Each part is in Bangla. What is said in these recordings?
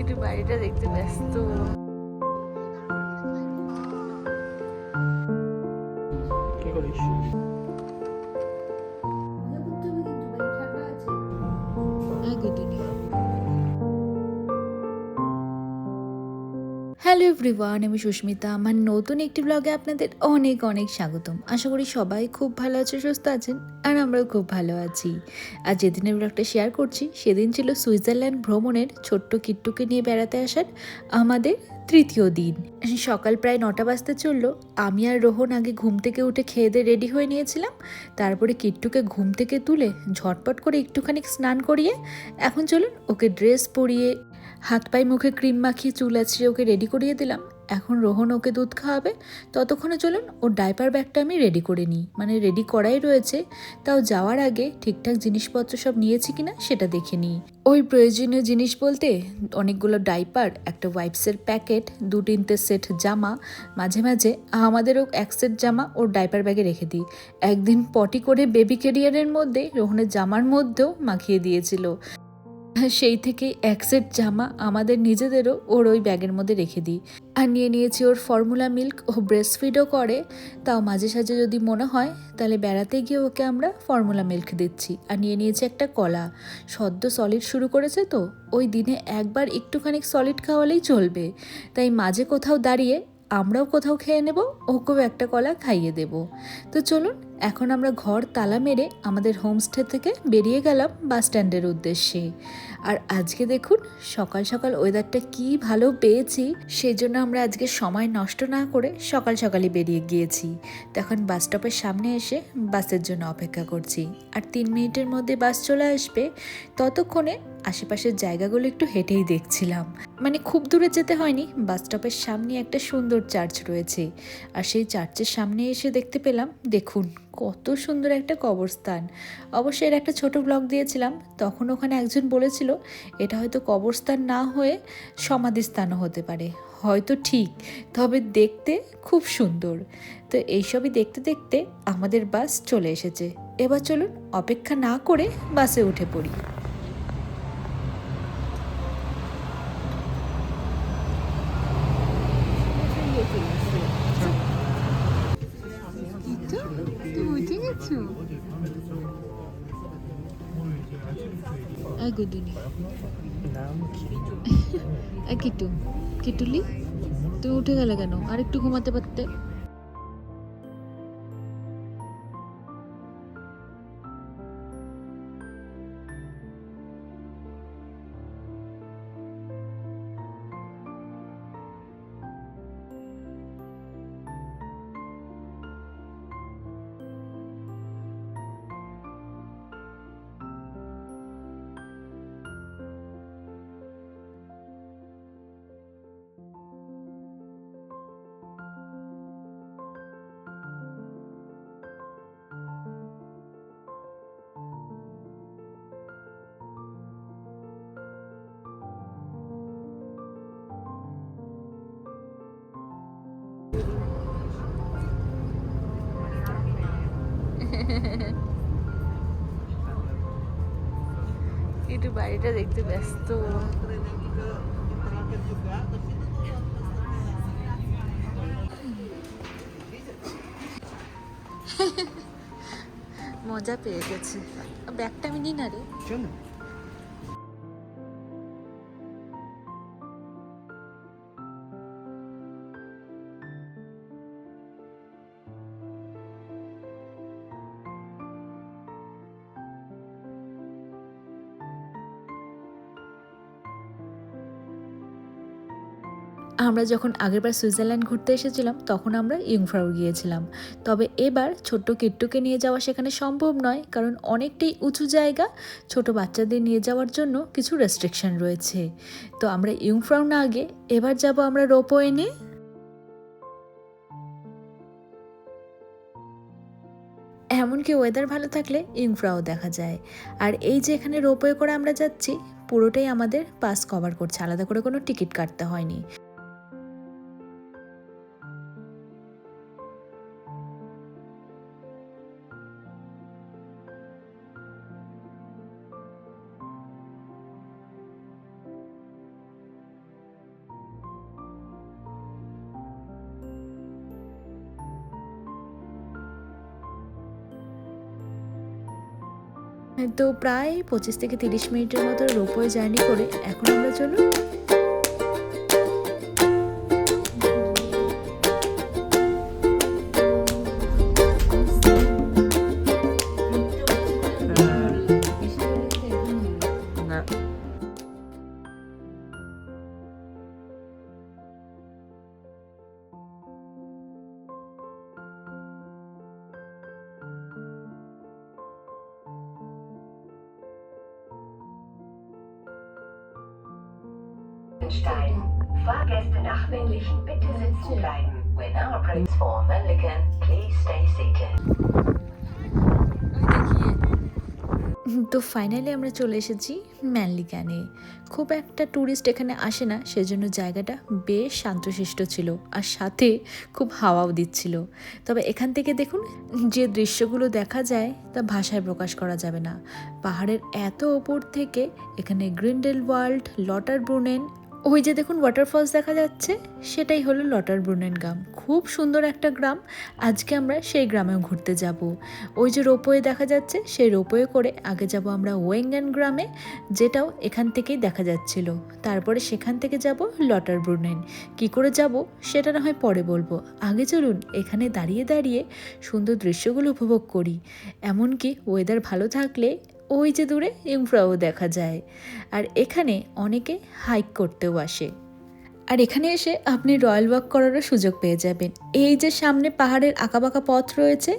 একটু বাড়িটা দেখতে ব্যস্ত। এভরিওয়ান আমি সুস্মিতা। আমার নতুন একটি ব্লগে আপনাদের অনেক অনেক স্বাগতম। আশা করি সবাই খুব ভালো আছে, সুস্থ আছেন, আর আমরাও খুব ভালো আছি। আর যেদিনের ব্লগটা শেয়ার করছি, সেদিন ছিল সুইজারল্যান্ড ভ্রমণের ছোট্ট কিট্টুকে নিয়ে বেড়াতে আসার আমাদের তৃতীয় দিন। সকাল প্রায় নটা বাজতে চলল। আমি আর রোহন আগে ঘুম থেকে উঠে খেয়ে দিয়ে রেডি হয়ে নিয়েছিলাম। তারপরে কিট্টুকে ঘুম থেকে তুলে ঝটপট করে একটুখানি স্নান করিয়ে এখন চলুন ওকে ড্রেস পরিয়ে হাত পায়ে মুখে ক্রিম মাখিয়ে চুল আছড়ে ওকে রেডি করিয়ে দিলাম। এখন রোহন ওকে দুধ খাওয়াবে। ততক্ষণে চলুন, ওর ডাইপার ব্যাগটা আমি রেডি করে নিই। মানে রেডি করাই রয়েছে। তাও যাওয়ার আগে ঠিকঠাক জিনিসপত্র সব নিয়েছি কিনা সেটা দেখে নিই। ওই প্রয়োজনীয় জিনিস বলতে অনেকগুলো ডাইপার একটা ওয়াইপসের প্যাকেট দু তিনটে সেট জামা, মাঝে মাঝে আমাদেরও এক সেট জামা ওর ডাইপার ব্যাগে রেখে দিই। একদিন পটি করে বেবি কেরিয়ারের মধ্যে, রোহনের জামার মধ্যেও মাখিয়ে দিয়েছিল। সেই থেকে এক সেট জামা আমাদের নিজেদেরও ওর ওই ব্যাগের মধ্যে রেখে দিই। আর নিয়ে নিয়েছি ওর ফর্মুলা মিল্ক ও ব্রেস্ট ফিডও করে। তাও মাঝে সাঝে যদি মনে হয়, তাহলে বেড়াতে গিয়ে ওকে আমরা ফর্মুলা মিল্ক দিচ্ছি। আর নিয়ে নিয়েছি একটা কলা। সদ্য সলিড শুরু করেছে তো, ওই দিনে একবার একটুখানি সলিড খাওয়ালেই চলবে। তাই মাঝে কোথাও দাঁড়িয়ে আমরাও কোথাও খেয়ে নেব, ওকেও একটা কলা খাইয়ে দেব। তো চলুন এখন আমরা ঘর তালা মেরে আমাদের হোমস্টে থেকে বেরিয়ে গেলাম বাস স্ট্যান্ডের উদ্দেশ্যে। আর আজকে দেখুন, সকাল সকাল ওয়েদারটা কি ভালো পেয়েছি, সেই জন্য আমরা আজকে সময় নষ্ট না করে সকাল সকালই বেরিয়ে গিয়েছি। তখন বাস স্টপের সামনে এসে বাসের জন্য অপেক্ষা করছি। আর তিন মিনিটের মধ্যে বাস চলে আসবে, ততক্ষণে আশেপাশের জায়গাগুলো একটু হেঁটেই দেখছিলাম। মানে খুব দূরে যেতে হয়নি, বাস স্টপের সামনে একটা সুন্দর চার্চ রয়েছে। আর সেই চার্চের সামনে এসে দেখতে পেলাম, দেখুন, কত সুন্দর একটা কবরস্থান। অবশ্যই এর একটা ছোট ব্লগ দিয়েছিলাম, তখন ওখানে একজন বলেছিল, এটা হয়তো কবরস্থান না হয়ে সমাধিস্থানও হতে পারে। হয়তো ঠিক, তবে দেখতে খুব সুন্দর। তো এইসবই দেখতে দেখতে আমাদের বাস চলে এসেছে। এবার চলুন, অপেক্ষা না করে বাসে উঠে পড়ি। গুদুনি নাম কিটু। কিটুলি তুমি উঠে গেলে কেন? আর একটু ঘুমাতে পারতে? একটু বাড়িটা দেখতে ব্যস্ত। মজা পেয়ে গেছে। ব্যাগটা আমি নিই না রে। আমরা যখন আগেরবার সুইজারল্যান্ড ঘুরতে এসেছিলাম, তখন আমরা ইংফ্রাউ গিয়েছিলাম। তবে এবার ছোট্ট কিট্টুকে নিয়ে যাওয়া সেখানে সম্ভব নয়, কারণ অনেকটাই উঁচু জায়গা। ছোট বাচ্চাদের নিয়ে যাওয়ার জন্য কিছু রেস্ট্রিকশন রয়েছে। তো আমরা ইংফ্রাউ না আগে এবার যাব আমরা রোপওয়ে নিয়ে। এমনকি ওয়েদার ভালো থাকলে ইংফ্রাও দেখা যায়। আর এই যে এখানে রোপওয়ে করে আমরা যাচ্ছি, পুরোটাই আমাদের পাস কভার করছে। আলাদা করে কোনো টিকিট কাটতে হয়নি। তো প্রায় পঁচিশ থেকে তিরিশ মিনিটের মতো রোপওয়ে জার্নি করে এখন আমরা চলুন তো ফাইনালি আমরা চলে এসেছি ম্যানলিক্যানে খুব একটা ট্যুরিস্ট এখানে আসে না, সেজন্য জায়গাটা বেশ শান্তশিষ্ট ছিল আর সাথে খুব হাওয়াও দিচ্ছিল। তবে এখান থেকে দেখুন, যে দৃশ্যগুলো দেখা যায় তা ভাষায় প্রকাশ করা যাবে না। পাহাড়ের এত ওপর থেকে এখানে গ্রিন্ডেল ওয়ার্ল্ড লটার ব্রুনেন ওই যে দেখুন ওয়াটারফলস দেখা যাচ্ছে, সেটাই হলো লটার ব্রুনেন গ্রাম। খুব সুন্দর একটা গ্রাম। আজকে আমরা সেই গ্রামেও ঘুরতে যাব। ওই যে রোপওয়ে দেখা যাচ্ছে, সেই রোপওয়ে করে আগে যাব আমরা ওয়েঙ্গান গ্রামে, যেটাও এখান থেকেই দেখা যাচ্ছিল। তারপরে সেখান থেকে যাব লটার ব্রুনেন। কি করে যাব, সেটা না হয় পরে বলব। আগে চলুন এখানে দাঁড়িয়ে দাঁড়িয়ে সুন্দর দৃশ্যগুলো উপভোগ করি। এমনকি ওয়েদার ভালো থাকলে ওই যে দূরে ইউফ্রাও দেখা যায়। আর এখানে অনেকে হাইক করতেও আসে। আর এখানে এসে আপনি রয়্যাল ওয়াক করারও সুযোগ পেয়ে যাবেন। এই যে সামনে পাহাড়ের আঁকাবাঁকা পথ রয়েছে,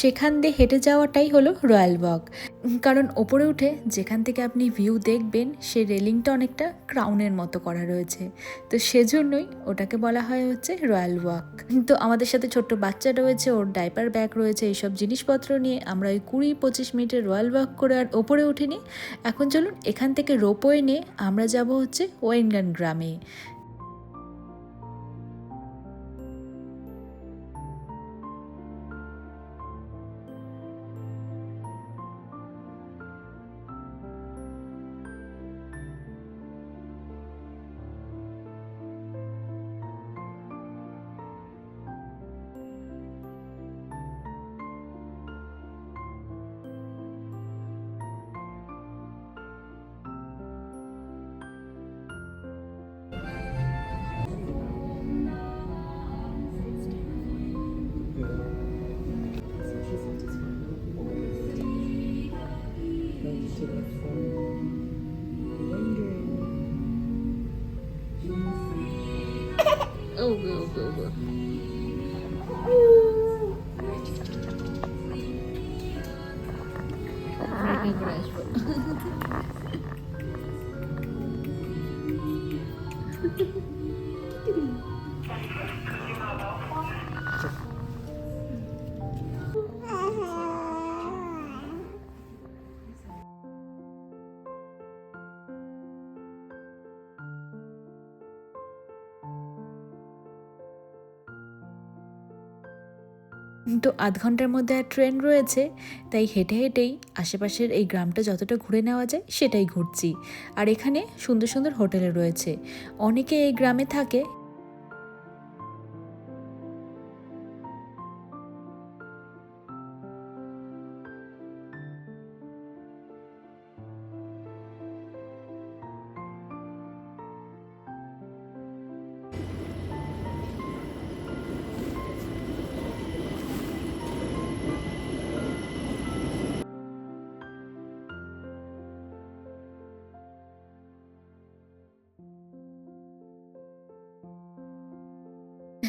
সেখান দিয়ে হেঁটে যাওয়াটাই হলো রয়্যাল ওয়াক। কারণ ওপরে উঠে যেখান থেকে আপনি ভিউ দেখবেন, সে রেলিংটা অনেকটা ক্রাউনের মতো করা রয়েছে। তো সেজন্যই ওটাকে বলা হয় হচ্ছে রয়্যাল ওয়াক। তো আমাদের সাথে ছোট্ট বাচ্চা রয়েছে, ওর ডাইপার ব্যাগ রয়েছে, এইসব জিনিসপত্র নিয়ে আমরা ওই কুড়ি পঁচিশ মিনিটের রয়্যাল ওয়াক করে আর ওপরে উঠিনি। এখন চলুন এখান থেকে রোপওয়ে নিয়ে আমরা যাব হচ্ছে ওয়েনগান গ্রামে। Cửa তো আধ ঘণ্টার মধ্যে আর ট্রেন রয়েছে, তাই হেঁটে হেঁটেই আশেপাশের এই গ্রামটা যতটা ঘুরে নেওয়া যায় সেটাই ঘুরছি। আর এখানে সুন্দর সুন্দর হোটেলে রয়েছে। অনেকে এই গ্রামে থাকে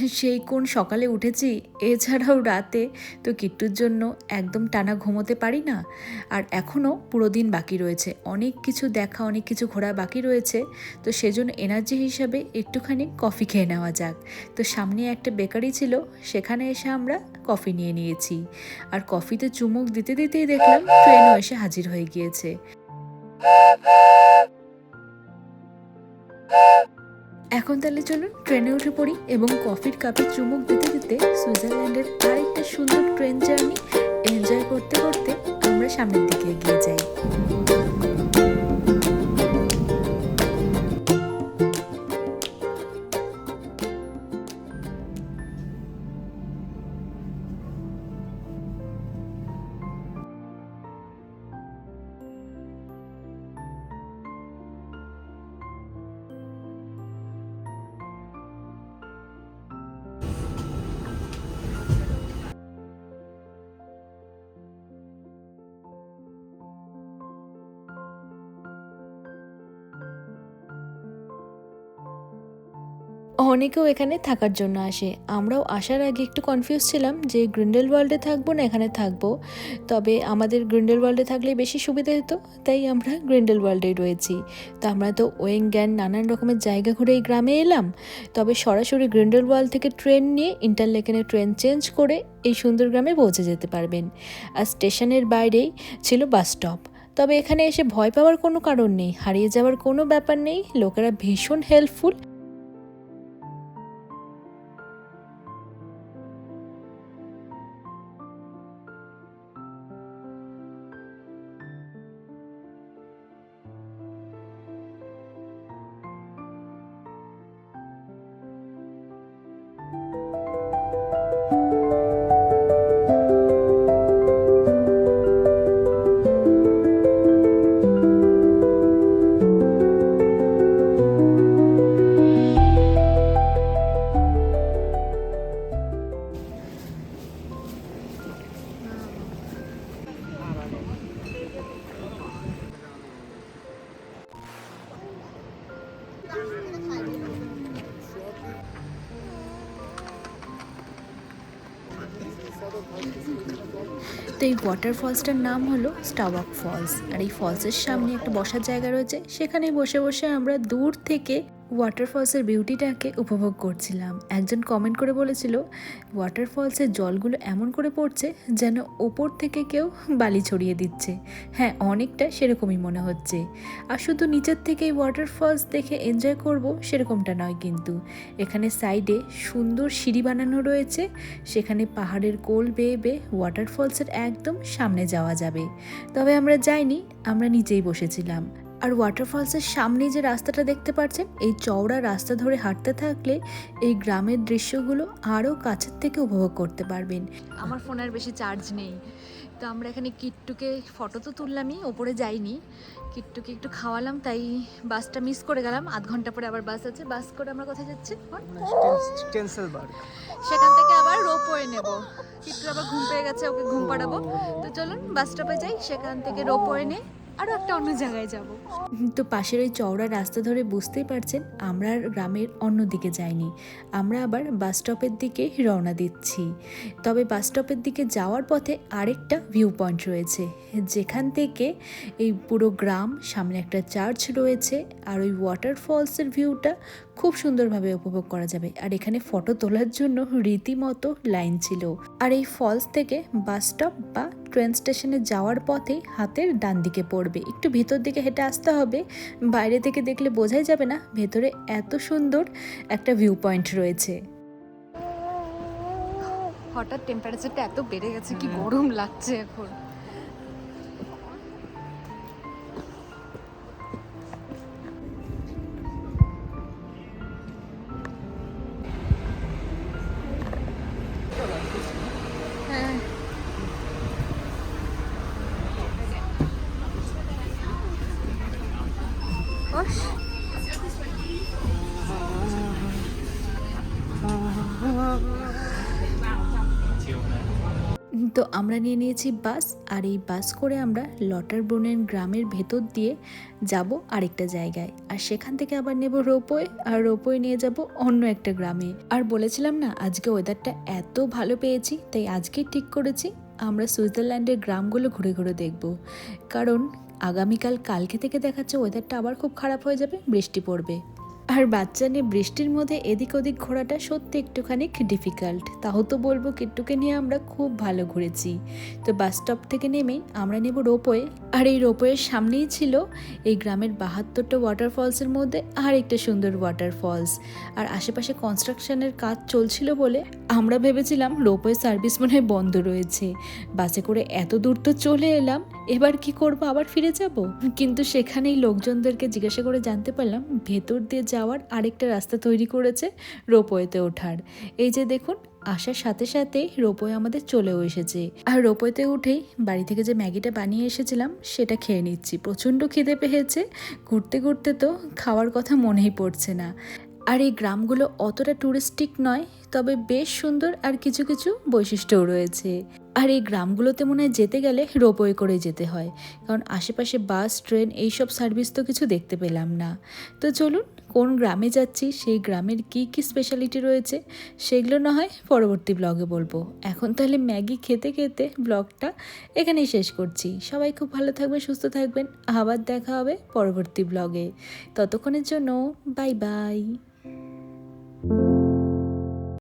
সেই কোন সকালে উঠেছি, এছাড়াও রাতে তো কিট্টুর জন্য একদম টানা ঘুমোতে পারি না। আর এখনও পুরো দিন বাকি রয়েছে। অনেক কিছু দেখা, অনেক কিছু ঘোরা বাকি রয়েছে। তো সেজন্য এনার্জি হিসাবে একটুখানি কফি খেয়ে নেওয়া যাক। তো সামনে একটা বেকারি ছিল, সেখানে এসে আমরা কফি নিয়ে নিয়েছি। আর কফিতে চুমুক দিতে দিতেই দেখলাম ট্রেনও এসে হাজির হয়ে গিয়েছে। এখন তাহলে চলুন ট্রেনে উঠে পড়ি এবং কফির কাপে চুমুক দিতে দিতে সুইজারল্যান্ডের আরেকটা সুন্দর ট্রেন জার্নি এনজয় করতে করতে আমরা সামনের দিকে এগিয়ে যাই। অনেকেও এখানে থাকার জন্য আসে। আমরাও আসার আগে একটু কনফিউজ ছিলাম যে গ্রিন্ডেল ওয়ার্ল্ডে থাকব না এখানে থাকব। তবে আমাদের গ্রিন্ডেল ওয়ার্ল্ডে থাকলে বেশি সুবিধা হতো, তাই আমরা গ্রিন্ডেল ওয়ার্ল্ডেই রয়েছি। তো আমরা তো ওয়েং জ্ঞান নানান রকমের জায়গা ঘুরে এই গ্রামে এলাম। তবে সরাসরি গ্রিন্ডেল ওয়ার্ল্ড থেকে ট্রেন নিয়ে ইন্টারলেকেনে ট্রেন চেঞ্জ করে এই সুন্দর গ্রামে পৌঁছে যেতে পারবেন। আর স্টেশনের বাইরেই ছিল বাস স্টপ তবে এখানে এসে ভয় পাওয়ার কোনো কারণ নেই, হারিয়ে যাওয়ার কোনো ব্যাপার নেই। লোকেরা ভীষণ হেল্পফুল তো এই ওয়াটার ওয়াটারফলসটার নাম হলো স্টাওয়াক ফলস আর এই ফলসের সামনে একটা বসার জায়গা রয়েছে। সেখানে বসে বসে আমরা দূর থেকে ওয়াটারফলসের বিউটিটাকে উপভোগ করছিলাম। একজন কমেন্ট করে বলেছিল ওয়াটারফলসের জলগুলো এমন করে পড়ছে যেন ওপর থেকে কেউ বালি ছড়িয়ে দিচ্ছে। হ্যাঁ অনেকটা সেরকমই মনে হচ্ছে। আর শুধু নিচের থেকে এই ওয়াটারফলস দেখে এনজয় করব সেরকমটা নয় কিন্তু। এখানে সাইডে সুন্দর সিঁড়ি বানানো রয়েছে, সেখানে পাহাড়ের কোল বেয়ে বেয়ে ওয়াটারফলসের একদম সামনে যাওয়া যাবে। তবে আমরা যাইনি, আমরা নিচেই বসেছিলাম। আর ওয়াটারফলসের সামনে যে রাস্তাটা দেখতে পাচ্ছেন এই চওড়া রাস্তা ধরে হাঁটতে থাকলে এই গ্রামের দৃশ্যগুলো আরও কাছের থেকে উপভোগ করতে পারবেন। আমার ফোনে আর বেশি চার্জ নেই। তো আমরা এখানে কিট্টুকে ফটো তো তুললামই ওপরে যাইনি। কিট্টুকে একটু খাওয়ালাম তাই বাসটা মিস করে গেলাম। আধ ঘণ্টা পরে আবার বাস আছে। বাস করে আমরা কোথায় যাচ্ছি? সেখান থেকে আবার রোপওয়ে নেব। কিট্টু আবার ঘুম পেয়ে গেছে ওকে ঘুম পাড়াবো। তো চলুন বাস স্টপে যাই। সেখান থেকে রোপওয়ে নিয়ে আরও একটা অন্য জায়গায় যাব। তো পাশের ওই চওড়া রাস্তা ধরে বুঝতেই পারছেন, আমরা আর গ্রামের অন্য দিকে যাইনি। আমরা আবার বাস স্টপের দিকে রওনা দিচ্ছি। তবে বাস স্টপের দিকে যাওয়ার পথে আরেকটা ভিউ পয়েন্ট রয়েছে। যেখান থেকে এই পুরো গ্রাম, সামনে একটা চার্চ রয়েছে, আর ওই ওয়াটারফলসের ভিউটা খুব সুন্দরভাবে উপভোগ করা যাবে। আর এখানে ফটো তোলার জন্য রীতিমতো লাইন ছিল। আর এই ফলস থেকে বাস স্টপ বা ট্রেন স্টেশনে যাওয়ার পথে হাতের ডান দিকে পড়বে। একটু ভেতর দিকে হেঁটে আসতে হবে। বাইরে থেকে দেখলে বোঝাই যাবে না ভেতরে এত সুন্দর একটা ভিউ পয়েন্ট রয়েছে। হঠাৎ টেম্পারেচারটা এত বেড়ে গেছে কি গরম লাগছে এখন। তো আমরা নিয়ে নিয়েছি বাস, আর এই বাস করে আমরা লটার ব্রুনেন গ্রামের ভেতর দিয়ে যাব আরেকটা জায়গায়। আর সেখান থেকে আবার নেব রোপওয়ে, আর রোপওয়ে নিয়ে যাব অন্য একটা গ্রামে। আর বলেছিলাম না, আজকে ওয়েদারটা এত ভালো পেয়েছি, তাই আজকেই ঠিক করেছি, আমরা সুইজারল্যান্ডের গ্রামগুলো ঘুরে ঘুরে দেখব। কারণ আগামীকাল কালকে থেকে দেখাচ্ছে ওয়েদারটা আবার খুব খারাপ হয়ে যাবে, বৃষ্টি পড়বে। আর বাচ্চা নিয়ে বৃষ্টির মধ্যে এদিক ওদিক ঘোরাটা সত্যি একটুখানি ডিফিকাল্ট তাও তো বলব কিট্টুকে নিয়ে আমরা খুব ভালো ঘুরেছি। তো বাস স্টপ থেকে নেমেই আমরা নেব রোপওয়ে। আর এই রোপওয়ের সামনেই ছিল এই গ্রামের বাহাত্তরটা ওয়াটারফলসের মধ্যে আর একটা সুন্দর ওয়াটারফলস আর আশেপাশে কনস্ট্রাকশনের কাজ চলছিল বলে আমরা ভেবেছিলাম রোপওয়ে সার্ভিস মনে হয় বন্ধ রয়েছে। বাসে করে এত দূর তো চলে এলাম। এবার কি করব, আবার ফিরে যাব? কিন্তু সেখানেই লোকজনদেরকে জিজ্ঞাসা করে জানতে পারলাম, ভেতর দিয়ে যাওয়ার আরেকটা রাস্তা তৈরি করেছে রোপওয়েতে ওঠার। এই যে দেখুন, আসার সাথে সাথে রোপওয়ে আমাদের চলেও এসেছে। আর রোপওয়েতে উঠেই বাড়ি থেকে যে ম্যাগিটা বানিয়ে এসেছিলাম, সেটা খেয়ে নিচ্ছি। প্রচণ্ড খিদে পেয়েছে। ঘুরতে ঘুরতে তো খাওয়ার কথা মনেই পড়ছে না। আর এই গ্রামগুলো অতটা টুরিস্টিক নয়, তবে বেশ সুন্দর আর কিছু কিছু বৈশিষ্ট্যও রয়েছে। আর এই গ্রামগুলোতে মনে হয় যেতে গেলে রোপওয়ে করে যেতে হয়, কারণ আশেপাশে বাস, ট্রেন এইসব সার্ভিস তো কিছু দেখতে পেলাম না। তো চলুন, কোন গ্রামে যাচ্ছি, সেই গ্রামের কি কি স্পেশালিটি রয়েছে, সেগুলো না হয় পরবর্তী ব্লগে বলব। এখন তাহলে ম্যাগি খেতে খেতে ব্লগটা এখানেই শেষ করছি। সবাই খুব ভালো থাকবেন, সুস্থ থাকবেন। আবার দেখা হবে পরবর্তী ব্লগে ততক্ষণের জন্য বাই বাই Thank you